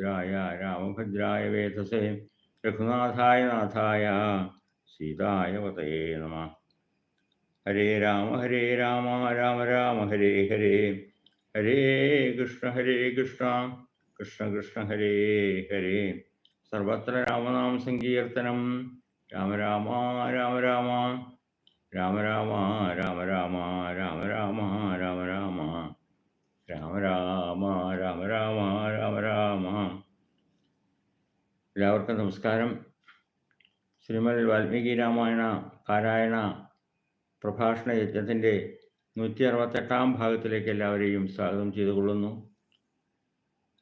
രാമഭദ്രായ രാമഭദ്രായ വേധസേ രഘുനാഥായ നാഥായ സീതായ പതയേ നമ ഹരേ രാമ ഹരേ രാമ രാമ രാമ ഹരേ ഹരേ ഹരേ കൃഷ്ണ ഹരേ കൃഷ്ണ കൃഷ്ണ കൃഷ്ണ ഹരേ ഹരേ സർവത്ര രാമനാമ സങ്കീർത്തനം രാമ രാമ രാമ രാമ രാമ രാമ രാമ രാമ രാമ രാമ രാമ രാമ രാമ രാമ രാമ രാമ രാമ രാമ എല്ലാവർക്കും നമസ്കാരം. ശ്രീമദ് വാൽമീകി രാമായണ പാരായണ പ്രഭാഷണ യജ്ഞത്തിന്റെ നൂറ്റി അറുപത്തെട്ടാം ഭാഗത്തിലേക്ക് എല്ലാവരെയും സ്വാഗതം ചെയ്തുകൊള്ളുന്നു.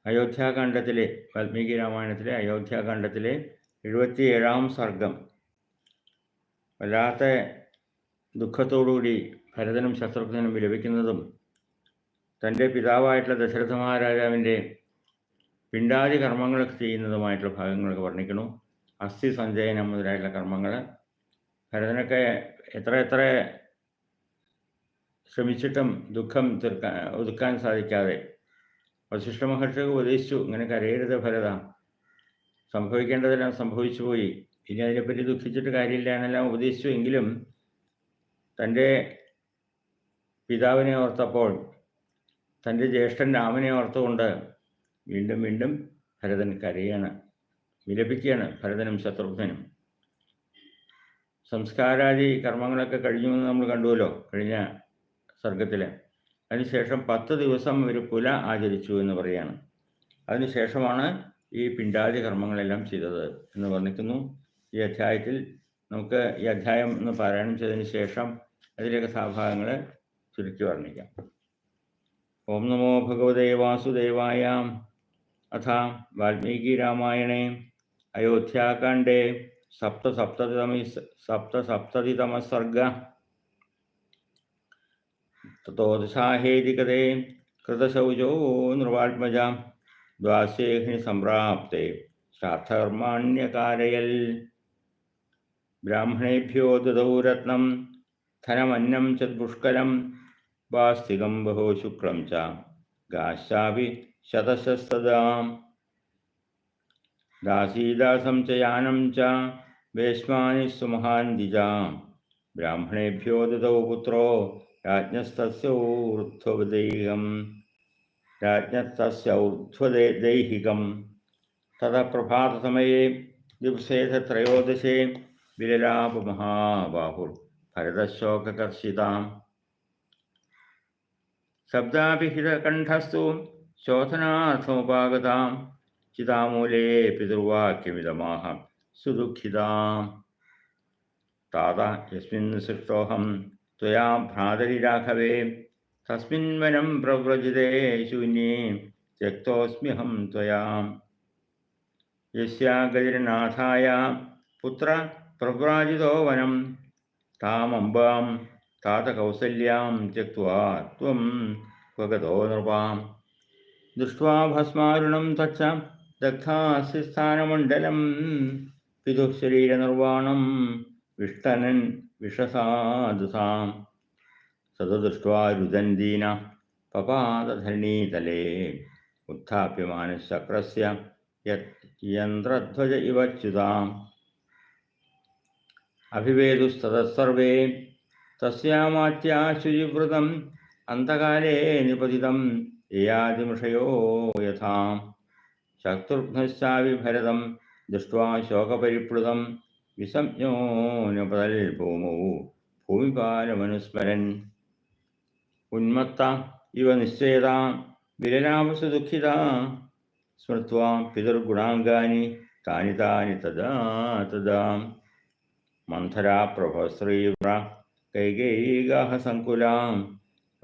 അയോധ്യാകാന്ഡത്തിലെ വാൽമീകി രാമായണത്തിലെ അയോധ്യാകാന്ഡത്തിലെ എഴുപത്തിയേഴാം സർഗം. വല്ലാത്ത ദുഃഖത്തോടുകൂടി ഭരതനും ശത്രുഘ്നും വിലപിക്കുന്നതും തന്റെ പിതാവായിട്ടുള്ള ദശരഥ മഹാരാജാവിന്റെ പിണ്ടാതി കർമ്മങ്ങളൊക്കെ ചെയ്യുന്നതുമായിട്ടുള്ള ഭാഗങ്ങളൊക്കെ വർണിക്കണം അസ്ഥി സഞ്ചയനം മുതലായിട്ടുള്ള കർമ്മങ്ങൾ. ഭരതനൊക്കെ എത്ര എത്ര ശ്രമിച്ചിട്ടും ദുഃഖം തീർക്കാൻ ഒതുക്കാൻ സാധിക്കാതെ വശിഷ്ഠ മഹർഷിക്ക് ഉപദേശിച്ചു ഇങ്ങനെ കരയരുത് ഭരത. സംഭവിക്കേണ്ടതെല്ലാം സംഭവിച്ചു പോയി. ഇനി അതിനെപ്പറ്റി ദുഃഖിച്ചിട്ട് കാര്യമില്ല എന്നെല്ലാം ഉപദേശിച്ചു എങ്കിലും തന്റെ പിതാവിനെ ഓർത്തപ്പോൾ തന്റെ ജ്യേഷ്ഠൻ രാമനെ ഓർത്തുകൊണ്ട് വീണ്ടും വീണ്ടും ഭരതൻ കരയാണ് വിലപിക്കുകയാണ് ഭരതനും ശത്രുഘ്നും. സംസ്കാരാദി കർമ്മങ്ങളൊക്കെ കഴിഞ്ഞു എന്ന് നമ്മൾ കണ്ടുവല്ലോ കഴിഞ്ഞ സർഗത്തിൽ അതിനുശേഷം പത്ത് ദിവസം ഒരു പുല ആചരിച്ചു എന്ന് പറയാണ് അതിനുശേഷമാണ് ഈ പിണ്ടാതി കർമ്മങ്ങളെല്ലാം ചെയ്തത് എന്ന് വർണിക്കുന്നു. ഈ അധ്യായത്തിൽ നമുക്ക് ഈ അധ്യായം ഒന്ന് പാരായണം ചെയ്തതിന് ശേഷം അതിലേക്ക് സ്വാഭാവങ്ങൾ ചുരുക്കി വർണിക്കാം. ഓം നമോ ഭഗവതേ വാസുദേവായ अथ वाल्मीकिरामायणे अयोध्याकाण्डे सप्तसप्ततितमी सप्तसप्ततितमः सर्गः। ततोदशाहेदिकते कृतशौचो नृवात्मजा द्वासेहिनि सम्प्राप्ते श्राद्धकर्माण्यकारयल् ब्राह्मणेभ्यो ददौ रत्नं धनमन्नं च पुष्कलं वा स्थिगं बहो शुक्रं च। गाश्चापि शतशस्तदा दासीदासं च यानं च वेश्मानि सुमहान्दिजा ब्राह्मणेभ्यो ददौ पुत्रो, राज्ञस्तस्य ऊर्ध्वदैहिकं राज्ञस्तस्य ऊर्ध्वदे दैहिकं ततः प्रभातसमये दिवसेथ त्रयोदशे विललापमहाबाहुर्भरतशोककर्षिताम् शब्दाभिहितकण्ठस्तु ശോധനാർത്ഥമുപാഗതാം ചിതാമൂലേ പിതൃവാക്യമിതമാഹ സുദുഃഖിതാം. താത യസ്മിൻ സൃഷ്ടോഹം ത്വയാ ഭ്രാതരിരാഘവേ തസ്മിൻ വനം പ്രവ്രജിതേ ശൂന്യേ രക്തോസ്മ്യഹം ത്വയാം. യസ്യാഗതിരനാഥായ പുത്ര പ്രവ്രാജിതോ വനം താമംബാം താതകൗസല്യാം ത്യക്വാ ത്വം സ്വഗതോ നൃപാം. ദൃഷ്ട്വാ ഭസ്മാരുണം തച്ച ദഗ്ധാസിസ്ഥാനമണ്ഡലം പിതുശരീരനിർവാണം വിഷ്ടനൻ വിഷസാദുസാം സതദൃഷ്ട്വാരുദന്തീന പപാതധരണീതലേ उत्थाप्य मानशक्रस्य यन्त्रध्वज അഭിവേദുസ്തേ च्युताम् അന്തകാലേ നിപതിതം യയാതിമിഷയോ യഥാം. ശത്രുഘ്നശ്ചാവി ഭരതം ദൃഷ്ടാ ശോകപരിപ്ലുതം വിസംജ്ഞോ ഭൂമൗ ഭൂമിപാലമനുസ്മരൻ. ഉന്മത്ത ഇവ നിശ്ചയത വിരലാപസു ദുഃഖിത. സ്മൃത്വാ പിതൃഗുണാംഗാനി താനി താനി തദാ തദാ മന്ധരാ പ്രഭശ്രീവ്ര കൈകൈകാഹസങ്കുലാം.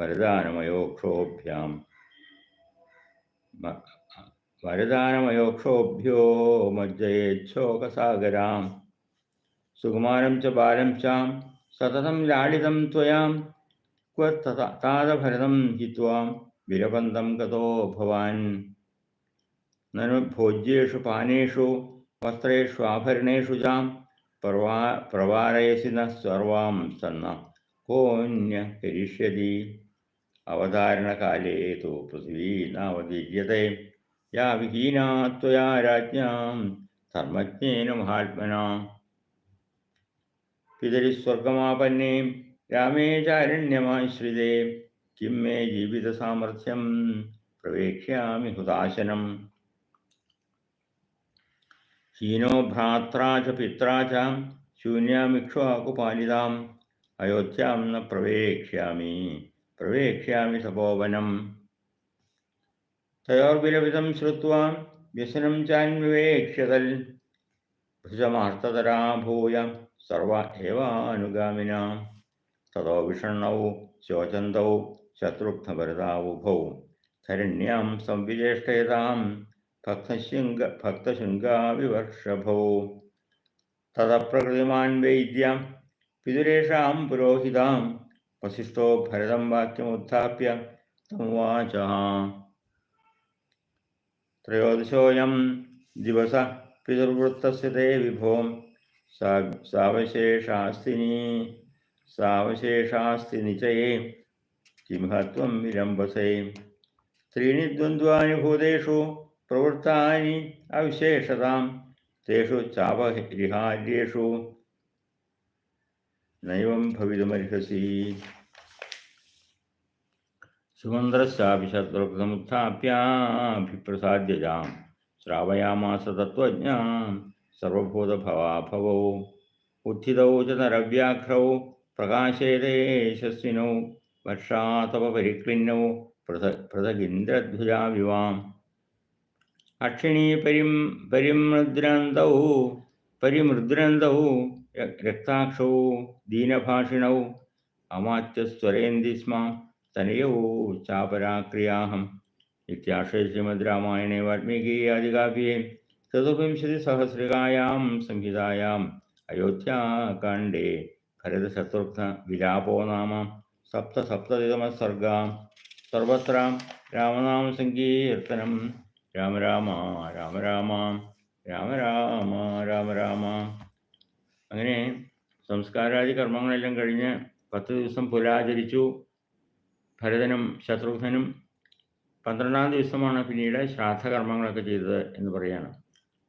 वरदानमयोक्षोभ्याम् वरदानमयोक्षोभ्यो मज्जयेच्छोकसागरां सुकुमारं च बालं चां सततं लाडितं त्वयां क्व तादभरतं हि त्वां विरपन्तं गतो भवान्। ननु भोज्येषु पानेषु वस्त्रेष्वाभरणेषु जां प्रवा प्रवारयसि न सर्वां सन्न। कोऽन्यः करिष्यति? अवधारण काले तो पृथ्वी नावदीर्यते या विहीना त्वया राज्ञां, धर्मज्ञेन महात्मना। पितरिस्वर्गमापन्ने रामे चारण्यमाश्रिते। किं मे जीवितसामर्थ्यं, प्रवेक्ष्यामि हुदाशनम् हीनो भ्रात्रा च पित्रा च शून्यामिक्ष्वाकुपालिताम् अयोध्यां न प्रवेक्ष्यामि। പ്രവേക്ഷ്യാമി തപോവനം തയോർവിലപിതം ശ്രുവാ വ്യസനം ചാന്വിവേക്ഷ്യതൽ. ഭുജമാർത്തതരാ ഭൂയ സർവ ഏവാനുഗാമിന. തതോ വിഷണ്ണൗ ശോചന്തൗ ശത്രുഘ്നഭരതാവുഭൗ. ധരണ്യാം സംവിജേഷ്ടയതാം ഭക്തശൃംഗ ഭക്തശൃംഗാവിവർഷഭൗ. തതപ്രകൃതിമാൻ വൈദ്യ പിതുരേഷാം പുരോഹിതാം वशिष्ठो भरतं वाक्यमुत्थाप्य तमुवाच त्रयोदशोऽयं दिवसः पितुर्वृत्तस्य ते विभो। सा सावशेषास्तिनी सावशेषास्ति निचये किमहत्वं विलम्बसे। त्रीणि द्वन्द्वानि भूतेषु प्रवृत्तानि अविशेषतां तेषु चापरिहार्येषु നൈവം ഭവിതുമർഹസി സുമന്ത്രസ്യാപി ശത്രുസമുത്ഥാപ്യാഭിപ്രസാദ്യജാം ശ്രാവയാമാസ തത്വജ്ഞാം സർവഭൂതഭവാഭവോ ഉത്ഥിതൗ ച നരവ്യാഘ്രൗ പ്രകാശേതേശസ്വിനോ വർഷാതപരിക്ലിന്നോ പൃഥ പൃഥകിന്ദ്രധ്വജാവിവാം അക്ഷിണീ പരിം പരിമൃദ്രന്തൗ പരിമൃദ്രന്തൗ रक्ताक्ष दीनभाषिण, अमात्यस्वरेन्दी स्म, तनयौ चापराक्रियाहम् इत्याशय श्रीमद्रामायणे वाल्मीकीयादिकाव्ये चतुर्विंशतिसहस्रिकायां संहितायाम् अयोध्याकाण्डे भरतशत्रुघ्नविलापो नाम सप्तसप्ततितमः सर्गा। सर्वत्र रामनामसङ्कीर्तनं राम राम राम राम राम राम राम राम। അങ്ങനെ സംസ്കാരാദി കർമ്മങ്ങളെല്ലാം കഴിഞ്ഞ് പത്ത് ദിവസം പുലാചരിച്ചു ഭരതനും ശത്രുഘ്നും പന്ത്രണ്ടാം ദിവസമാണ് പിന്നീട് ശ്രാദ്ധകർമ്മങ്ങളൊക്കെ ചെയ്തത് എന്ന് പറയുകയാണ്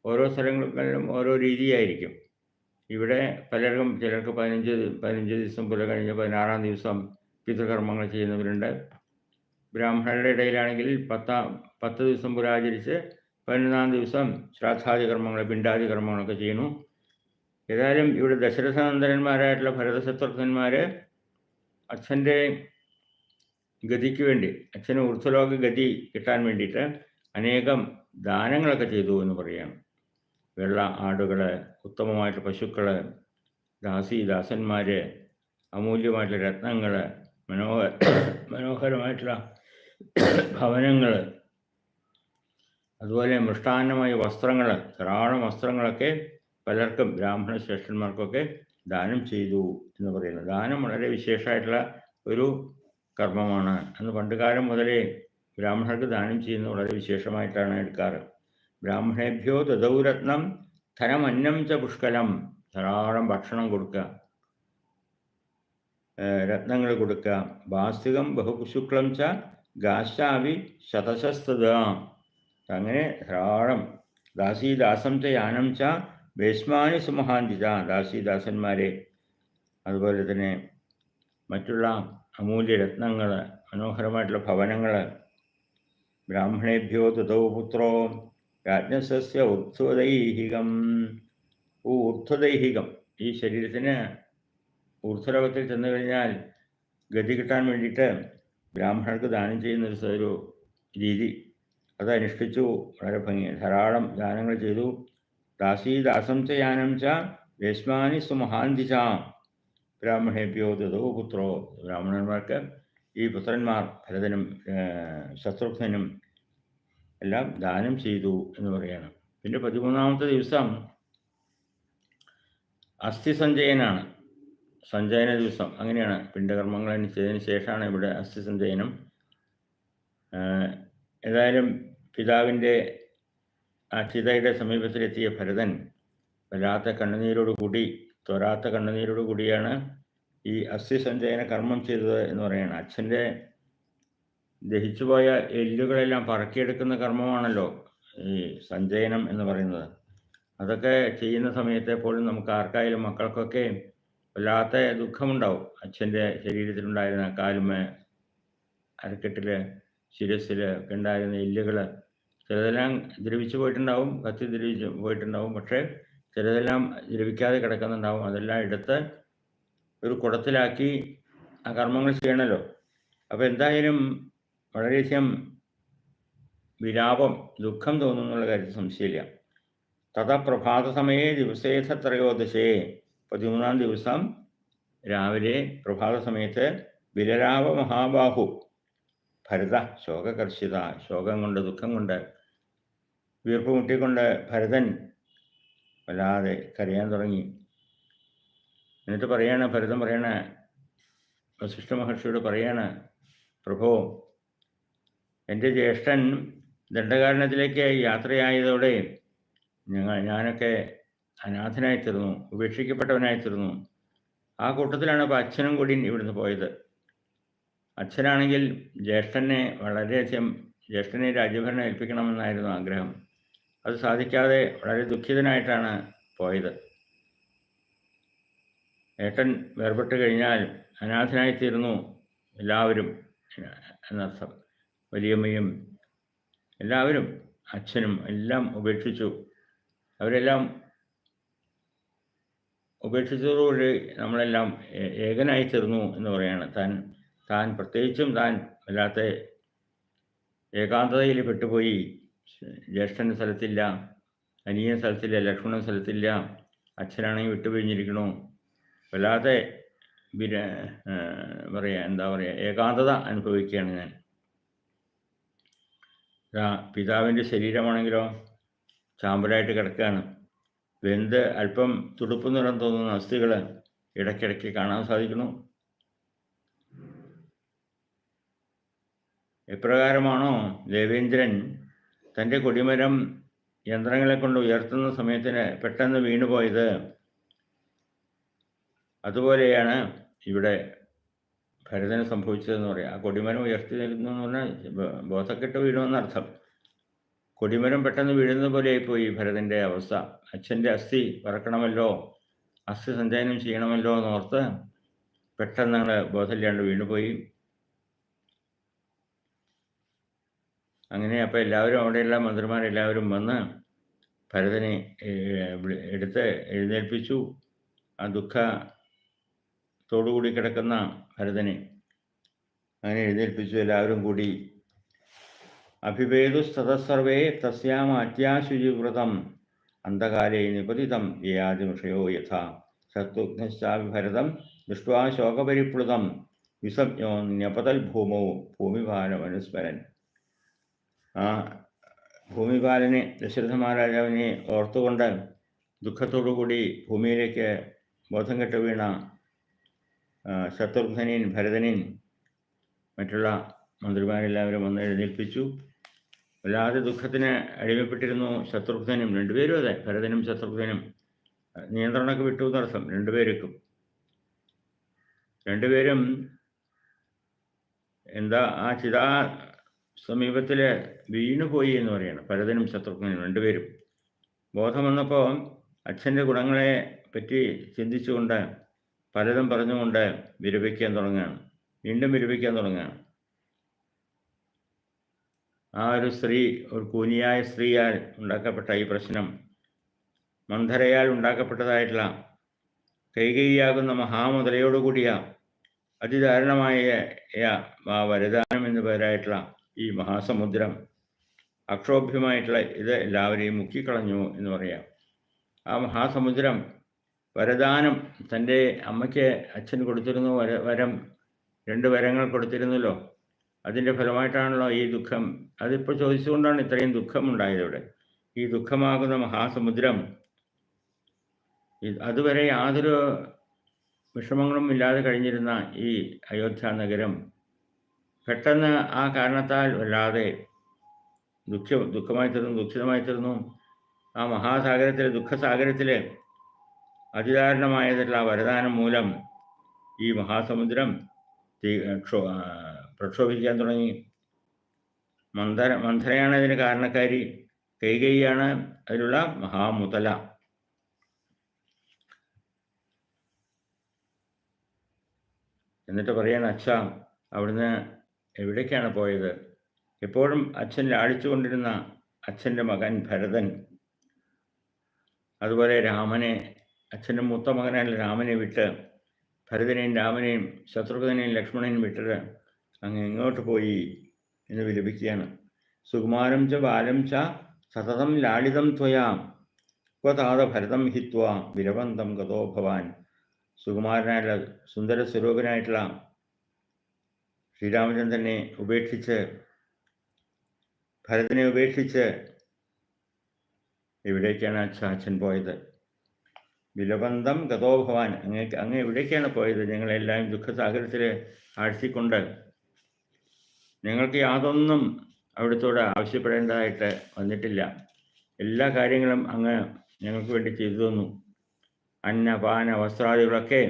ഓരോ സ്ഥലങ്ങളിലും ഓരോ രീതിയായിരിക്കും. ഇവിടെ പലർക്കും ചിലർക്ക് പതിനഞ്ച് പതിനഞ്ച് ദിവസം പുല കഴിഞ്ഞ് പതിനാറാം ദിവസം പിതൃകർമ്മങ്ങൾ ചെയ്യുന്നവരുണ്ട്. ബ്രാഹ്മണരുടെ ഇടയിലാണെങ്കിൽ പത്താം പത്ത് ദിവസം പുരാചരിച്ച് പതിനൊന്നാം ദിവസം ശ്രാദ്ധാദി കർമ്മങ്ങൾ പിണ്ടാദി കർമ്മങ്ങളൊക്കെ ചെയ്യുന്നു. ഏതായാലും ഇവിടെ ദശരഥനന്ദനന്മാരായിട്ടുള്ള ഭരതശത്രുഘ്നന്മാർ അച്ഛന്റെ ഗതിക്ക് വേണ്ടി അച്ഛന് ഊർധ്വലോക ഗതി കിട്ടാൻ വേണ്ടിയിട്ട് അനേകം ദാനങ്ങളൊക്കെ ചെയ്തു എന്ന് പറയാം. വെള്ള ആടുകൾ ഉത്തമമായിട്ടുള്ള പശുക്കൾ ദാസി ദാസന്മാർ അമൂല്യമായിട്ടുള്ള രത്നങ്ങൾ മനോഹ മനോഹരമായിട്ടുള്ള ഭവനങ്ങൾ അതുപോലെ മൃഷ്ടാന്നമായ വസ്ത്രങ്ങൾ ധാരാളം വസ്ത്രങ്ങളൊക്കെ പലർക്കും ബ്രാഹ്മണ ശ്രേഷ്ഠന്മാർക്കൊക്കെ ദാനം ചെയ്തു എന്ന് പറയുന്നു ദാനം വളരെ വിശേഷമായിട്ടുള്ള ഒരു കർമ്മമാണ്. അന്ന് പണ്ടുകാലം മുതലേ ബ്രാഹ്മണർക്ക് ദാനം ചെയ്യുന്നത് വളരെ വിശേഷമായിട്ടാണ് എടുക്കാറ്. ബ്രാഹ്മണേഭ്യോ ദദൗരത്നം ധനമന്നം ച പുഷ്കലം ധാരാളം ഭക്ഷണം കൊടുക്കുക രത്നങ്ങൾ കൊടുക്കുക ബാസ്തികം ബഹുശുക്ലം ച ഗാശാവി ശതശസ്തത അങ്ങനെ ധാരാളം ദാസീദാസം ച യാനം ച ഭേഷ്മാനി സുമഹാന്തിത ദാസിദാസന്മാരെ. അതുപോലെ തന്നെ മറ്റുള്ള അമൂല്യ രത്നങ്ങൾ മനോഹരമായിട്ടുള്ള ഭവനങ്ങൾ. ബ്രാഹ്മണേഭ്യോ തുതോ പുത്രോ രാജ്ഞസസ്യ ഊർധ്വദൈഹികം. ഊർധ്വദൈഹികം. ഈ ശരീരത്തിന് ഊർധ്വലോകത്തിൽ ചെന്നു കഴിഞ്ഞാൽ ഗതി കിട്ടാൻ വേണ്ടിയിട്ട് ബ്രാഹ്മണർക്ക് ദാനം ചെയ്യുന്ന ഒരു രീതി. അത് അനുഷ്ഠിച്ചു വളരെ ഭംഗി. ധാരാളം ദാനങ്ങൾ ചെയ്തു. ദാസീദാസം ച യാനം ച രശ്മാനി സുമഹാന്തി ച ബ്രാഹ്മണേഭ്യോ ദതോ പുത്രോ ബ്രാഹ്മണന്മാർക്ക് ഈ പുത്രന്മാർ ഭരതനും ശത്രുഘ്നും എല്ലാം ദാനം ചെയ്തു എന്ന് പറയാണ്. പിന്നെ പതിമൂന്നാമത്തെ ദിവസം അസ്ഥി സഞ്ചയനാണ് സഞ്ചയന ദിവസം. അങ്ങനെയാണ് പിണ്ടകർമ്മങ്ങൾ ചെയ്തതിന് ശേഷമാണ് ഇവിടെ അസ്ഥി സഞ്ചയനം ഏതായാലും പിതാവിന്റെ ആ ചിതയുടെ സമീപത്തിലെത്തിയ ഭരതൻ വല്ലാത്ത കണ്ണുനീരോട് കൂടി തൊരാത്ത കണ്ണുനീരോട് കൂടിയാണ് ഈ അസ്ഥി സഞ്ചയന കർമ്മം ചെയ്തത് എന്ന് പറയുന്നത്. അച്ഛന്റെ ദഹിച്ചുപോയ എല്ലുകളെല്ലാം പറക്കിയെടുക്കുന്ന കർമ്മമാണല്ലോ ഈ സഞ്ചയനം എന്ന് പറയുന്നത്. അതൊക്കെ ചെയ്യുന്ന സമയത്തെ പോലും നമുക്ക് ആർക്കായാലും മക്കൾക്കൊക്കെ വല്ലാത്ത ദുഃഖമുണ്ടാവും. അച്ഛന്റെ ശരീരത്തിലുണ്ടായിരുന്ന കാലുമേ അരക്കെട്ടിൽ ശിരസിൽ ഒക്കെ ഉണ്ടായിരുന്ന എല്ലുകൾ ചിലതെല്ലാം ദ്രവിച്ചു പോയിട്ടുണ്ടാവും കത്തി ദ്രവിച്ച് പോയിട്ടുണ്ടാവും പക്ഷേ ചിലതെല്ലാം ദ്രവിക്കാതെ കിടക്കുന്നുണ്ടാവും. അതെല്ലാം എടുത്ത് ഒരു കുടത്തിലാക്കി ആ കർമ്മങ്ങൾ ചെയ്യണമല്ലോ അപ്പോൾ എന്തായാലും വളരെയധികം വിലാപം ദുഃഖം തോന്നുന്നുള്ള കാര്യത്തിൽ സംശയമില്ല. തഥാ പ്രഭാത സമയേ ദിവസേഥ ത്രയോദശേ പതിമൂന്നാം ദിവസം രാവിലെ പ്രഭാത സമയത്ത് വിലരാവ മഹാബാഹു ഭരത ശോകകർഷിത ശോകം കൊണ്ട് ദുഃഖം കൊണ്ട് വീർപ്പ് മുട്ടിക്കൊണ്ട് ഭരതൻ വല്ലാതെ കരയാൻ തുടങ്ങി. എന്നിട്ട് പറയാണ് ഭരതൻ പറയണ വസിഷ്ഠ മഹർഷിയോട് പറയാണ് പ്രഭു എന്റെ ജ്യേഷ്ഠൻ ദണ്ഡകാരണത്തിലേക്ക് യാത്രയായതോടെ ഞങ്ങൾ ഞാനൊക്കെ അനാഥനായിത്തീർന്നു ഉപേക്ഷിക്കപ്പെട്ടവനായിത്തീർന്നു. ഉപേക്ഷിക്കപ്പെട്ടവനായി തീർന്നു ആ കൂട്ടത്തിലാണ് അപ്പം അച്ഛനും കൂടി ഇവിടുന്ന് പോയത്. അച്ഛനാണെങ്കിൽ ജ്യേഷ്ഠനെ വളരെയധികം ജ്യേഷ്ഠനെ രാജ്യഭരണം ഏൽപ്പിക്കണമെന്നായിരുന്നു ആഗ്രഹം. അത് സാധിക്കാതെ വളരെ ദുഃഖിതനായിട്ടാണ് പോയത്. ഏട്ടൻ വേർപെട്ട് കഴിഞ്ഞാൽ അനാഥനായിത്തീരുന്നു എല്ലാവരും എന്നർത്ഥം. വലിയമ്മയും എല്ലാവരും അച്ഛനും എല്ലാം ഉപേക്ഷിച്ചു. അവരെല്ലാം ഉപേക്ഷിച്ചതോടുകൂടി നമ്മളെല്ലാം ഏകനായി തീർന്നു എന്ന് പറയാണ് താൻ. താൻ പ്രത്യേകിച്ചും താൻ വല്ലാത്ത ഏകാന്തതയിൽ പെട്ടുപോയി. ജ്യേഷ്ഠൻ സ്ഥലത്തില്ല അനിയൻ സ്ഥലത്തില്ല ലക്ഷ്മണൻ സ്ഥലത്തില്ല അച്ഛനാണെങ്കിൽ വിട്ടുപിരിഞ്ഞിരിക്കണു. വല്ലാതെ വിര പറയാ എന്താ പറയുക ഏകാന്തത അനുഭവിക്കുകയാണ് ഞാൻ. പിതാവിന്റെ ശരീരമാണെങ്കിലോ ചാമ്പലായിട്ട് കിടക്കുകയാണ്. വെന്ത് അല്പം തുടുപ്പ് നിറം തോന്നുന്ന അസ്ഥികൾ ഇടയ്ക്കിടയ്ക്ക് കാണാൻ സാധിക്കുന്നു. എപ്രകാരമാണോ ദേവേന്ദ്രൻ തന്റെ കൊടിമരം യന്ത്രങ്ങളെ കൊണ്ട് ഉയർത്തുന്ന സമയത്തിന് പെട്ടെന്ന് വീണുപോയത്? അതുപോലെയാണ് ഇവിടെ ഭരതന് സംഭവിച്ചതെന്ന് പറയാം. ആ കൊടിമരം ഉയർത്തി നിൽക്കുന്നു എന്ന് പറഞ്ഞാൽ ബോധക്കെട്ട് വീഴുമെന്നർത്ഥം കൊടിമരം പെട്ടെന്ന് വീഴുന്ന പോലെയായിപ്പോയി ഭരതന്റെ അവസ്ഥ. അച്ഛന്റെ അസ്ഥി പറക്കണമല്ലോ അസ്ഥി സഞ്ചയനം ചെയ്യണമല്ലോ എന്നോർത്ത് പെട്ടെന്ന് ഞങ്ങൾ ബോധമില്ലാണ്ട് വീണുപോയി. അങ്ങനെ അപ്പോൾ എല്ലാവരും അവിടെയുള്ള മന്ത്രിമാരെല്ലാവരും വന്ന് ഭരതനെ എടുത്ത് എഴുന്നേൽപ്പിച്ചു. ആ ദുഃഖത്തോടുകൂടി കിടക്കുന്ന ഭരതനെ അങ്ങനെ എഴുന്നേൽപ്പിച്ചു. എല്ലാവരും കൂടി അഭിഭേദു സതസർവേ തസ്യാം അത്യാശുചിവ്രതം അന്ധകാലേ നിപതിതം യയാതിമിഷയോ യഥാ ശത്രുഘ്നശ്ചാഭിഭരതം ദൃഷ്ട്വാ ശോകപരിപ്ലുതം വിസജ്ഞോ ന്യപതൽ ഭൂമോ ഭൂമിഭാരമനുസ്മരൻ. ആ ഭൂമിപാലനെ ദശരഥ മഹാരാജാവിനെ ഓർത്തുകൊണ്ട് ദുഃഖത്തോടുകൂടി ഭൂമിയിലേക്ക് ബോധം കെട്ട് വീണ ശത്രുഘ്നനെയും ഭരതനെയും മറ്റുള്ള മന്ത്രിമാരെല്ലാവരും വന്ന് എഴുന്നേൽപ്പിച്ചു. വല്ലാതെ ദുഃഖത്തിന് അടിമപ്പെട്ടിരുന്നു ശത്രുഘ്നും രണ്ടുപേരും അതെ ഭരതനും ശത്രുഘ്നും നിയന്ത്രണമൊക്കെ വിട്ടു എന്നർത്ഥം രണ്ടുപേർക്കും. രണ്ടുപേരും എന്താ ആ ചിതാ സമീപത്തിൽ വീണുപോയി എന്ന് പറയണം. ഭരതനും ശത്രുഘ്നും രണ്ടുപേരും. ബോധം വന്നപ്പോൾ അച്ഛന്റെ ഗുണങ്ങളെ പറ്റി ചിന്തിച്ചുകൊണ്ട് പലതും പറഞ്ഞുകൊണ്ട് വിരവിക്കാൻ തുടങ്ങുകയാണ്. വീണ്ടും വിരവിക്കാൻ തുടങ്ങുകയാണ്. ആ ഒരു സ്ത്രീ ഒരു കൂനിയായ സ്ത്രീയാൽ ഉണ്ടാക്കപ്പെട്ട ഈ പ്രശ്നം മന്ധരയാൽ ഉണ്ടാക്കപ്പെട്ടതായിട്ടുള്ള കൈകൈയാകുന്ന മഹാമുദ്രയോടുകൂടിയ അതിദാരുണമായ വരദാനം എന്നു പേരായിട്ടുള്ള ഈ മഹാസമുദ്രം അക്ഷോഭ്യമായിട്ടുള്ള ഇത് എല്ലാവരെയും മുക്കിക്കളഞ്ഞു എന്ന് പറയാം. ആ മഹാസമുദ്രം വരദാനം തന്റെ അമ്മയ്ക്ക് അച്ഛൻ കൊടുത്തിരുന്നു വര വരം രണ്ട് വരങ്ങൾ കൊടുത്തിരുന്നല്ലോ. അതിന്റെ ഫലമായിട്ടാണല്ലോ ഈ ദുഃഖം. അതിപ്പോൾ ചോദിച്ചുകൊണ്ടാണ് ഇത്രയും ദുഃഖമുണ്ടായത് ഇവിടെ ഈ ദുഃഖമാകുന്ന മഹാസമുദ്രം അതുവരെ യാതൊരു വിഷമങ്ങളും ഇല്ലാതെ കഴിഞ്ഞിരുന്ന ഈ അയോധ്യ നഗരം പെട്ടെന്ന് ആ കാരണത്താൽ വല്ലാതെ ദുഃഖ ദുഃഖമായി തീർന്നു ദുഃഖിതമായി തീർന്നു. ആ മഹാസാഗരത്തിലെ ദുഃഖസാഗരത്തിലെ അതിദാരുണമായതുള്ള വരദാനം മൂലം ഈ മഹാസമുദ്രം പ്രക്ഷോഭിക്കാൻ തുടങ്ങി. മന്ദര മന്ദരയാണ് ഇതിന് കാരണക്കാരി കൈകൈയാണ് അതിലുള്ള മഹാമുതല. എന്നിട്ട് പറയാണ് അച്ഛ അവിടുന്ന് എവിടേക്കാണ് പോയത്? എപ്പോഴും അച്ഛൻ ലാളിച്ചുകൊണ്ടിരുന്ന അച്ഛന്റെ മകൻ ഭരതൻ. അതുപോലെ രാമനെ അച്ഛന്റെ മൂത്ത മകനായ രാമനെ വിട്ട് ഭരതനെയും രാമനെയും ശത്രുഘ്നെയും ലക്ഷ്മണനെയും വിട്ടിട്ട് അങ്ങ് എങ്ങോട്ട് പോയി എന്ന് വിലപിക്കുകയാണ്. സുകുമാരം ച ബാലം ച സതതം ലാളിതം ത്വയാം. ക്വതാത ഭരതം ഹിത്വ. വിരവന്തം ഗതോ ഭവാൻ. സുകുമാരനായിട്ടുള്ള സുന്ദര സ്വരൂപനായിട്ടുള്ള ശ്രീരാമചന്ദ്രനെ ഉപേക്ഷിച്ച് ഭരതനെ ഉപേക്ഷിച്ച് എവിടേക്കാണ് അച്ഛൻ പോയത്. വിലബന്ധം ഗതോ ഭവാൻ അങ്ങേ അങ്ങ് എവിടേക്കാണ് പോയത്. ഞങ്ങളെല്ലാം ദുഃഖസാഗരത്തിൽ ആഴ്ത്തിക്കൊണ്ട് ഞങ്ങൾക്ക് യാതൊന്നും അവിടുത്തോട് ആവശ്യപ്പെടേണ്ടതായിട്ട് വന്നിട്ടില്ല. എല്ലാ കാര്യങ്ങളും അങ്ങ് ഞങ്ങൾക്ക് വേണ്ടി ചെയ്തു തന്നു. അന്ന പാന വസ്ത്രാദികളൊക്കെ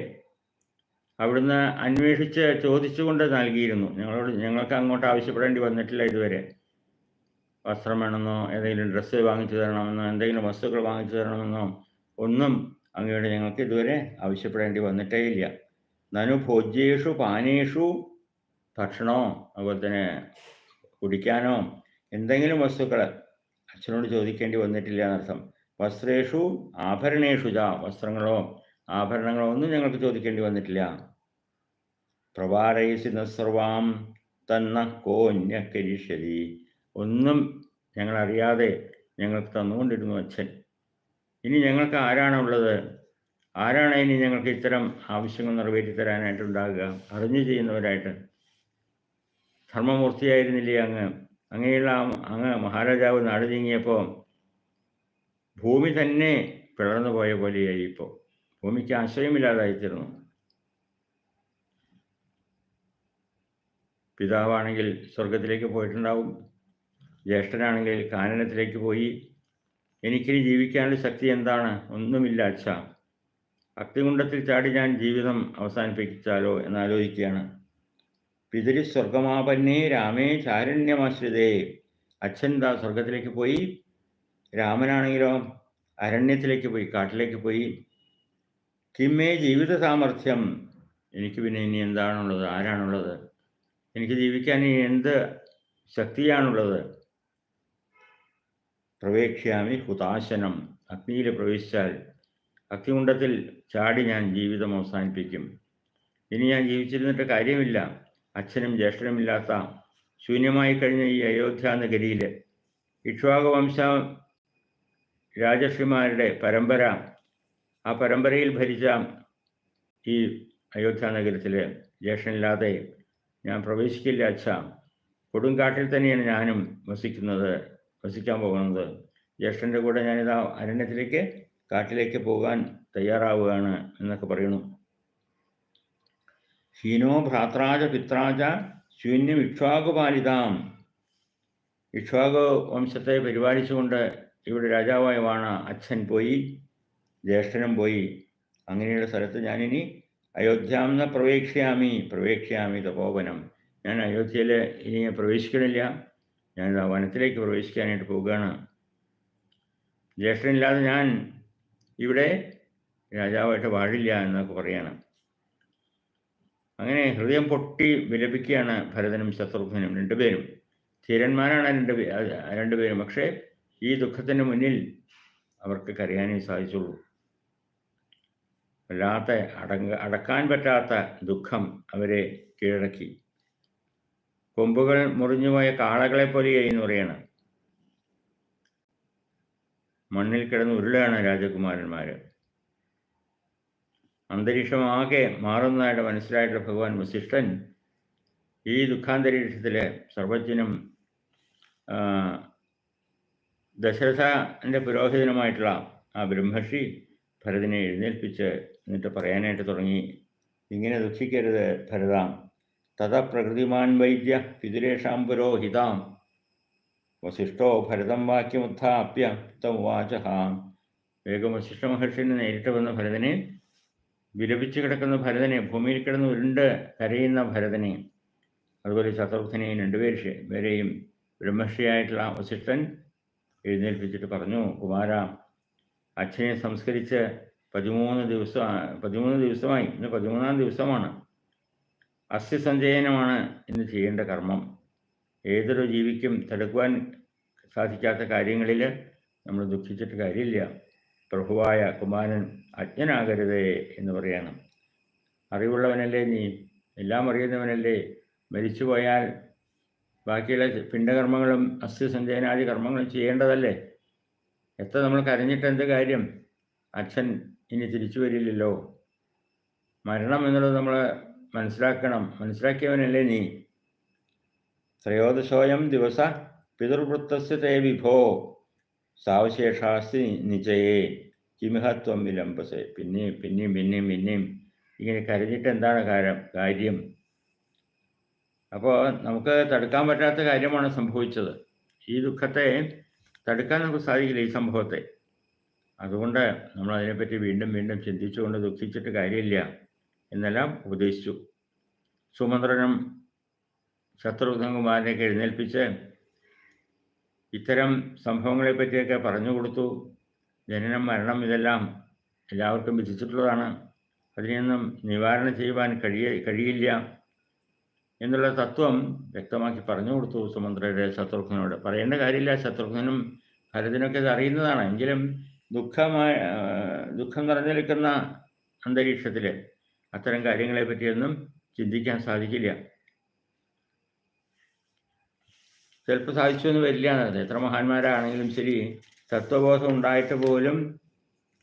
അവിടുന്ന് അന്വേഷിച്ച് ചോദിച്ചുകൊണ്ട് നൽകിയിരുന്നു. ഞങ്ങളോട് ഞങ്ങൾക്ക് അങ്ങോട്ട് ആവശ്യപ്പെടേണ്ടി വന്നിട്ടില്ല ഇതുവരെ. വസ്ത്രം വേണമെന്നോ ഏതെങ്കിലും ഡ്രസ്സ് വാങ്ങിച്ചു തരണമെന്നോ എന്തെങ്കിലും വസ്തുക്കൾ വാങ്ങിച്ചു തരണമെന്നോ ഒന്നും അങ്ങയുടെ ഞങ്ങൾക്ക് ഇതുവരെ ആവശ്യപ്പെടേണ്ടി വന്നിട്ടേ ഇല്ല. നനു ഭോജ്യേഷു പാനേഷു ഭക്ഷണമോ അതുപോലെ തന്നെ കുടിക്കാനോ എന്തെങ്കിലും വസ്തുക്കൾ അച്ഛനോട് ചോദിക്കേണ്ടി വന്നിട്ടില്ല എന്നർത്ഥം. വസ്ത്രേഷു ആഭരണേഷു ജാ വസ്ത്രങ്ങളോ ആഭരണങ്ങളോ ഒന്നും ഞങ്ങൾക്ക് ചോദിക്കേണ്ടി വന്നിട്ടില്ല. പ്രഭാരയിസി സർവാം തന്ന കോന്യ കരിഷ്യതി ഒന്നും ഞങ്ങളറിയാതെ ഞങ്ങൾക്ക് തന്നുകൊണ്ടിരുന്നു അച്ഛൻ. ഇനി ഞങ്ങൾക്ക് ആരാണുള്ളത് ആരാണ് ഇനി ഞങ്ങൾക്ക് ഇത്തരം ആവശ്യങ്ങൾ നിറവേറ്റി തരാനായിട്ടുണ്ടാകുക അറിഞ്ഞു ചെയ്യുന്നവരായിട്ട്. ധർമ്മമൂർത്തിയായിരുന്നില്ലേ അങ്ങ്? അങ്ങനെയുള്ള അങ്ങ് മഹാരാജാവ് നാട് നീങ്ങിയപ്പോൾ ഭൂമി തന്നെ പിളർന്നു പോയ പോലെയായി ഇപ്പോൾ. ഭൂമിക്ക് ആശ്രയമില്ലാതായിത്തീർന്നു പിതാവാണെങ്കിൽ സ്വർഗത്തിലേക്ക് പോയിട്ടുണ്ടാവും. ജ്യേഷ്ഠനാണെങ്കിൽ കാനനത്തിലേക്ക് പോയി. എനിക്കിനി ജീവിക്കാനുള്ള ശക്തി എന്താണ്? ഒന്നുമില്ല അച്ഛ. അഗ്നികുണ്ടത്തിൽ ചാടി ഞാൻ ജീവിതം അവസാനിപ്പിച്ചാലോ എന്നാലോചിക്കുകയാണ്. പിതൃ സ്വർഗമാപന്നേ രാമേ ചാരണ്യമാശ്രിതേ. അച്ഛൻ ദാ സ്വർഗത്തിലേക്ക് പോയി. രാമനാണെങ്കിലോ അരണ്യത്തിലേക്ക് പോയി കാട്ടിലേക്ക് പോയി. കിമ്മേ ജീവിത സാമർഥ്യം എനിക്ക് പിന്നെ ഇനി എന്താണുള്ളത്? ആരാണുള്ളത്? എനിക്ക് ജീവിക്കാൻ ഇനി എന്ത് ശക്തിയാണുള്ളത്? പ്രവേക്ഷ്യാമി ഹുതാശനം. അഗ്നിയിൽ പ്രവേശിച്ചാൽ അഗ്നികുണ്ടത്തിൽ ചാടി ഞാൻ ജീവിതം അവസാനിപ്പിക്കും. ഇനി ഞാൻ ജീവിച്ചിരുന്നിട്ട് കാര്യമില്ല. അച്ഛനും ജ്യേഷ്ഠനുമില്ലാത്ത ശൂന്യമായി കഴിഞ്ഞ ഈ അയോധ്യ നഗരിയിൽ ഇക്ഷ്വാകവംശ രാജർഷിമാരുടെ പരമ്പര ആ പരമ്പരയിൽ ഭരിച്ച ഈ അയോധ്യ നഗരത്തിൽ ജ്യേഷ്ഠനില്ലാതെ ഞാൻ പ്രവേശിക്കില്ല അച്ഛ. കൊടുങ്കാട്ടിൽ തന്നെയാണ് ഞാനും വസിക്കുന്നത് വസിക്കാൻ പോകുന്നത്. ജ്യേഷ്ഠന്റെ കൂടെ ഞാനിതാ അരണ്യത്തിലേക്ക് കാട്ടിലേക്ക് പോകാൻ തയ്യാറാവുകയാണ് എന്നൊക്കെ പറയുന്നു. ഹീനോ ഭ്രാത്രാജ പിത്രാജ ശൂന്യം ഇക്ഷ്വാകുപാലിതാം. ഇക്ഷ്വാകു വംശത്തെ പരിപാലിച്ചുകൊണ്ട് ഇവിടെ രാജാവായ വാണ അച്ഛൻ പോയി. ജ്യേഷ്ഠനും പോയി. അങ്ങനെയുള്ള സ്ഥലത്ത് ഞാനിനി അയോധ്യാമെന്ന പ്രവേക്ഷ്യാമി പ്രവേക്ഷ്യാമി തപോവനം. ഞാൻ അയോധ്യയിൽ ഇനി പ്രവേശിക്കണില്ല. ഞാൻ വനത്തിലേക്ക് പ്രവേശിക്കാനായിട്ട് പോവുകയാണ്. ജ്യേഷ്ഠനില്ലാതെ ഞാൻ ഇവിടെ രാജാവായിട്ട് വാഴില്ല എന്നൊക്കെ പറയാണ്. അങ്ങനെ ഹൃദയം പൊട്ടി വിലപിക്കുകയാണ് ഭരതനും ശത്രുഘ്നും രണ്ടുപേരും. ധീരന്മാരാണ് രണ്ട് രണ്ടുപേരും. പക്ഷേ ഈ ദുഃഖത്തിന് മുന്നിൽ അവർക്ക് കരയാനേ സാധിച്ചുള്ളൂ. വല്ലാത്ത അടങ്ങ അടക്കാൻ പറ്റാത്ത ദുഃഖം അവരെ കീഴടക്കി. കൊമ്പുകൾ മുറിഞ്ഞുപോയ കാളകളെ പോലെയായി എന്ന് പറയണം. മണ്ണിൽ കിടന്ന് ഉരുളാണ് രാജകുമാരന്മാർ അന്തരീക്ഷമാകെ മാറുന്നതായിട്ട് മനസ്സിലായിട്ടുള്ള ഭഗവാൻ വസിഷ്ഠൻ ഈ ദുഃഖാന്തരീക്ഷത്തിൽ സർവജ്ഞനും ദശരഥന്റെ പുരോഹിതനുമായിട്ടുള്ള ആ ബ്രഹ്മർഷി ഭരതനെ എഴുന്നേൽപ്പിച്ച് എന്നിട്ട് പറയാനായിട്ട് തുടങ്ങി. ഇങ്ങനെ ദുഃഖിക്കരുത് ഭരതാം. തഥ പ്രകൃതിമാൻ വൈദ്യ പിതുരേഷാം പുരോഹിതാം. വസിഷ്ഠോ ഭരതം വാക്യമുത്ഥാപ്യ വേഗം വസിഷ്ഠ മഹർഷിനെ നേരിട്ട് വന്ന ഭരതനെ വിലപിച്ചു കിടക്കുന്ന ഭരതനെ ഭൂമിയിൽ കിടന്ന് ഉരുണ്ട് കരയുന്ന ഭരതനെ അതുപോലെ ശത്രുഘ്നെയും രണ്ടുപേര് പേരെയും ബ്രഹ്മർഷിയായിട്ടുള്ള വസിഷ്ഠൻ എഴുന്നേൽപ്പിച്ചിട്ട് പറഞ്ഞു കുമാര അച്ഛനെ സംസ്കരിച്ച് പതിമൂന്ന് ദിവസം പതിമൂന്ന് ദിവസമായി. ഇന്ന് പതിമൂന്നാം ദിവസമാണ്. അസ്ഥിസഞ്ചയനമാണ് ഇന്ന് ചെയ്യേണ്ട കർമ്മം. ഏതൊരു ജീവിക്കും തടുക്കുവാൻ സാധിക്കാത്ത കാര്യങ്ങളിൽ നമ്മൾ ദുഃഖിച്ചിട്ട് കാര്യമില്ല. പ്രഭുവായ കുമാരൻ അജ്ഞനാകരുതേ എന്ന് പറയണം. അറിവുള്ളവനല്ലേ നീ? എല്ലാം അറിയുന്നവനല്ലേ? മരിച്ചുപോയാൽ ബാക്കിയുള്ള പിണ്ടകർമ്മങ്ങളും അസ്ഥിസഞ്ചയനാദി കർമ്മങ്ങളും ചെയ്യേണ്ടതല്ലേ? എത്ര നമ്മൾ കരഞ്ഞിട്ട് എന്ത് കാര്യം? അച്ഛൻ ഇനി തിരിച്ചു വരില്ലല്ലോ. മരണം എന്നുള്ളത് നമ്മൾ മനസ്സിലാക്കണം. മനസ്സിലാക്കിയവനല്ലേ നീ? ത്രയോദശോയം ദിവസ പിതൃവൃത്തസ്യ തേ വിഭോ സാവശേഷാസ്തി നിജയേ. കിമിഹത്വം വിലംബസേ. പിന്നെയും പിന്നെയും പിന്നെയും പിന്നെയും. ഇങ്ങനെ കരഞ്ഞിട്ട് എന്താണ് കാര്യം? കാര്യം? അപ്പോൾ നമുക്ക് തടുക്കാൻ പറ്റാത്ത കാര്യമാണ് സംഭവിച്ചത്. ഈ ദുഃഖത്തെ തടുക്കാൻ നമുക്ക് സാധിക്കില്ല ഈ സംഭവത്തെ. അതുകൊണ്ട് നമ്മൾ അതിനെപ്പറ്റി വീണ്ടും വീണ്ടും ചിന്തിച്ചുകൊണ്ട് ദുഃഖിച്ചിട്ട് കാര്യമില്ല എന്നെല്ലാം ഉപദേശിച്ചു. സുമന്ത്രനും ശത്രുഘ്നകുമാരനെയൊക്കെ എഴുന്നേൽപ്പിച്ച് ഇത്തരം സംഭവങ്ങളെ പറ്റിയൊക്കെ പറഞ്ഞു കൊടുത്തു ജനനം മരണം ഇതെല്ലാം എല്ലാവർക്കും വിധിച്ചിട്ടുള്ളതാണ്. അതിനെയൊന്നും നിവാരണം ചെയ്യുവാൻ കഴിയ കഴിയില്ല. എന്നുള്ള തത്വം വ്യക്തമാക്കി പറഞ്ഞു കൊടുത്തു സുമന്ത്രയുടെ ശത്രുഘ്നോട് പറയേണ്ട കാര്യമില്ല ശത്രുഘ്നും ഭരതനൊക്കെ ഇത് അറിയുന്നതാണ്. എങ്കിലും ദുഃഖമായ ദുഃഖം നിറഞ്ഞു നിൽക്കുന്ന അന്തരീക്ഷത്തിൽ അത്തരം കാര്യങ്ങളെ പറ്റിയൊന്നും ചിന്തിക്കാൻ സാധിക്കില്ല. ചിലപ്പോൾ സാധിച്ചു എന്ന് വരില്ല എന്നത്. എത്ര മഹാന്മാരാണെങ്കിലും ശരി തത്വബോധം ഉണ്ടായിട്ട് പോലും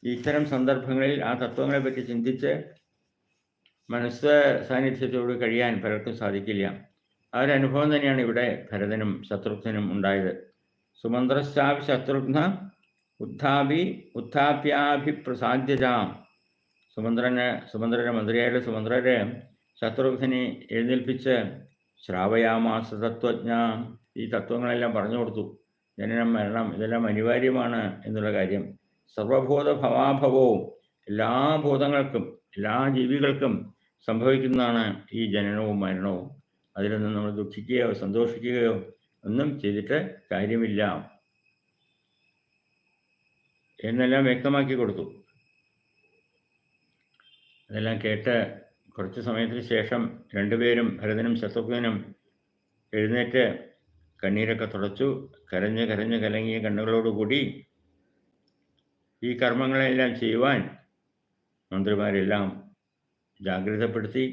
ഇത്തരം സന്ദർഭങ്ങളിൽ ആ തത്വങ്ങളെ പറ്റി ചിന്തിച്ച് മനസ്സ് സാന്നിധ്യത്തോട് കഴിയാൻ പലർക്കും സാധിക്കില്ല. ആ ഒരു അനുഭവം തന്നെയാണ് ഇവിടെ ഭരതനും ശത്രുഘ്നും ഉണ്ടായത്. സുമന്ത്രശ്ചാപി ശത്രുഘ്ന ഉത്ഥാപി ഉത്ഥാപ്യാഭിപ്രസാദ്യത സുമന്ത്രന് സുമന്ത്രന്റെ മന്ത്രിയായ സുമന്ത്രരെ ശത്രുഘ്നെ എഴുന്നേൽപ്പിച്ച് ശ്രാവയാമാസ തത്വജ്ഞ ഈ തത്വങ്ങളെല്ലാം പറഞ്ഞു കൊടുത്തു. ജനനം മരണം ഇതെല്ലാം അനിവാര്യമാണ് എന്നുള്ള കാര്യം. സർവഭൂത ഭവാഭവവും എല്ലാ ഭൂതങ്ങൾക്കും എല്ലാ ജീവികൾക്കും സംഭവിക്കുന്നതാണ് ഈ ജനനവും മരണവും. അതിലൊന്നും നമ്മൾ ദുഃഖിക്കുകയോ സന്തോഷിക്കുകയോ ഒന്നും ചെയ്തിട്ട് കാര്യമില്ല. എന്നെല്ലാം വ്യക്തമാക്കി കൊടുത്തു. അതെല്ലാം കേട്ട് കുറച്ച് സമയത്തിന് ശേഷം രണ്ടുപേരും ഭരതനും ശത്രുഘ്നും എഴുന്നേറ്റ് കണ്ണീരൊക്കെ തുടച്ചു കരഞ്ഞ് കരഞ്ഞ് കലങ്ങിയ കണ്ണുകളോടുകൂടി ഈ കർമ്മങ്ങളെല്ലാം ചെയ്യുവാൻ മന്ത്രിമാരെല്ലാം ജാഗ്രതപ്പെടുത്തി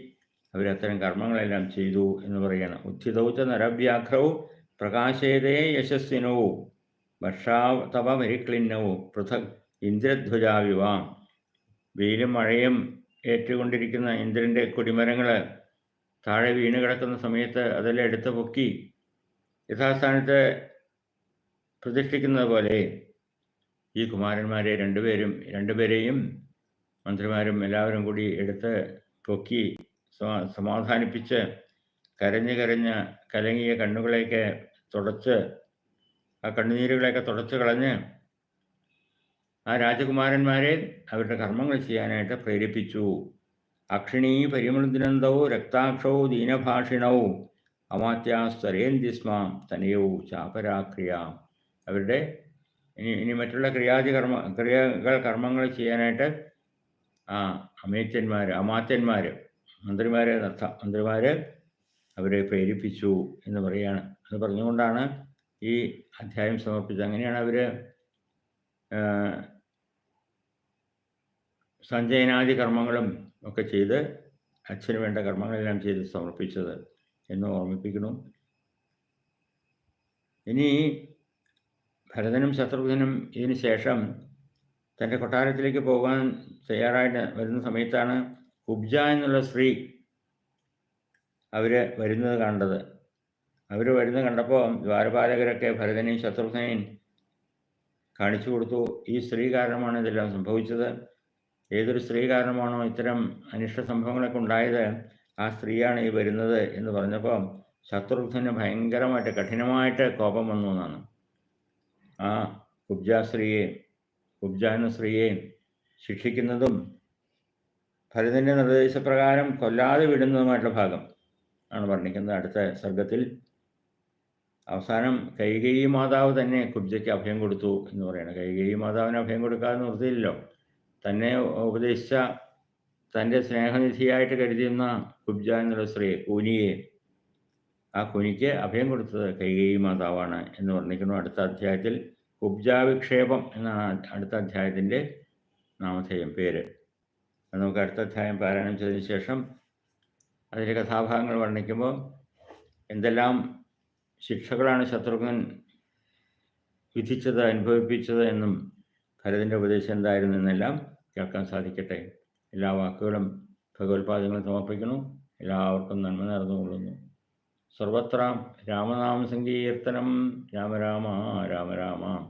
അവരത്തരം കർമ്മങ്ങളെല്ലാം ചെയ്തു എന്ന് പറയുകയാണ് ഉത്ഥിതൗച്ച നരവ്യാഘ്രവും പ്രകാശേതേ യശസ്വിനവും വർഷാതപ മരിക്ലിന്നവും പൃഥക് ഇന്ദ്രധ്വജാവിവാം. വെയിലും മഴയും ഏറ്റുകൊണ്ടിരിക്കുന്ന ഇന്ദ്രന്റെ കൊടിമരങ്ങൾ താഴെ വീണ് കിടക്കുന്ന സമയത്ത് അതെല്ലാം എടുത്ത് പൊക്കി യഥാസ്ഥാനത്ത് പ്രതിഷ്ഠിക്കുന്നത് പോലെ ഈ കുമാരന്മാരെ രണ്ടുപേരും രണ്ടുപേരെയും മന്ത്രിമാരും എല്ലാവരും കൂടി എടുത്ത് പൊക്കി സമാധാനിപ്പിച്ച് കരഞ്ഞ് കരഞ്ഞ് കലങ്ങിയ കണ്ണുകളെയൊക്കെ തുടച്ച് ആ കണ്ണുനീരുകളെയൊക്കെ തുടച്ച് കളഞ്ഞ് ആ രാജകുമാരന്മാരെ അവരുടെ കർമ്മങ്ങൾ ചെയ്യാനായിട്ട് പ്രേരിപ്പിച്ചു. അക്ഷിണീ പരിമൃദിനന്ദവും രക്താക്ഷവും ദീനഭാഷിണവും അമാത്യാസ്തരേന്തിസ്മാം തനയവും ചാപരാക്രിയ. അവരുടെ ഇനി ഇനി മറ്റുള്ള ക്രിയാതി കർമ്മ ക്രിയകൾ കർമ്മങ്ങൾ ചെയ്യാനായിട്ട് ആ അമേത്യന്മാർ അമാത്യന്മാർ മന്ത്രിമാരെ നർത്ത മന്ത്രിമാർ അവരെ പ്രേരിപ്പിച്ചു എന്ന് പറയുകയാണ്. അത് പറഞ്ഞുകൊണ്ടാണ് ഈ അധ്യായം സമർപ്പിച്ചത്. അങ്ങനെയാണ് അവർ സഞ്ജയനാദി കർമ്മങ്ങളും ഒക്കെ ചെയ്ത് അച്ഛന് വേണ്ട കർമ്മങ്ങളെല്ലാം ചെയ്ത് സമർപ്പിച്ചത് എന്ന് ഓർമ്മിപ്പിക്കണം ഇനി ഭരതനും ശത്രുഘ്നും ഇതിന് ശേഷം തന്റെ കൊട്ടാരത്തിലേക്ക് പോകാൻ തയ്യാറായിട്ട് വരുന്ന സമയത്താണ് കുബ്ജ എന്നുള്ള സ്ത്രീ അവർ വരുന്നത് കണ്ടത്. അവർ വരുന്നത് കണ്ടപ്പോൾ ദ്വാരപാലകരൊക്കെ ഭരതനെയും ശത്രുഘ്നെയും കാണിച്ചു കൊടുത്തു. ഈ സ്ത്രീ കാരണമാണ് ഇതെല്ലാം സംഭവിച്ചത്. ഏതൊരു സ്ത്രീ കാരണമാണോ ഇത്തരം അനിഷ്ട സംഭവങ്ങളൊക്കെ ഉണ്ടായത്? ആ സ്ത്രീയാണ് ഈ വരുന്നത് എന്ന് പറഞ്ഞപ്പോൾ ശത്രുഘ്നന് ഭയങ്കരമായിട്ട് കഠിനമായിട്ട് കോപം വന്നു എന്നാണ്. ആ കുബ്ജാ സ്ത്രീയെ സ്ത്രീയെ ശിക്ഷിക്കുന്നതും ഭരതന്റെ നിർദ്ദേശപ്രകാരം കൊല്ലാതെ വിടുന്നതുമായിട്ടുള്ള ഭാഗം ആണ് വർണിക്കുന്നത്. അടുത്ത സർഗത്തിൽ അവസാനം കൈകേയി മാതാവ് തന്നെ കുബ്ജയ്ക്ക് അഭയം കൊടുത്തു എന്ന് പറയുന്നത് കൈകേയി മാതാവിന് അഭയം കൊടുക്കാതെ നിർത്തിയില്ലല്ലോ. തന്നെ ഉപദേശിച്ച തന്റെ സ്നേഹനിധിയായിട്ട് കരുതിയുന്ന കുബ്ജ എന്നുള്ള സ്ത്രീയെ കൂനിയെ ആ കുനിക്ക് അഭയം കൊടുത്തത് കൈകേയി മാതാവാണ് എന്ന് വർണിക്കുന്നു. അടുത്ത അധ്യായത്തിൽ കുബ്ജാവിക്ഷേപം എന്നാണ് അടുത്ത അധ്യായത്തിന്റെ നാമധേയം പേര്. നമുക്ക് അടുത്ത അധ്യായം പാരായണം ചെയ്തതിന് ശേഷം അതിലെ കഥാഭാഗങ്ങൾ വർണിക്കുമ്പോൾ എന്തെല്ലാം ശിക്ഷകളാണ് ശത്രുഘ്നൻ വിധിച്ചത് അനുഭവിപ്പിച്ചത് എന്നും ഭരതിന്റെ ഉപദേശം എന്തായിരുന്നു എന്നെല്ലാം കേൾക്കാൻ സാധിക്കട്ടെ. എല്ലാ വാക്കുകളും ഭഗവത്പാദങ്ങളും സമർപ്പിക്കുന്നു. എല്ലാവർക്കും നന്മ നേർന്നുകൊള്ളുന്നു. സർവത്ര രാമനാമ സങ്കീർത്തനം രാമ രാമ രാമ രാമ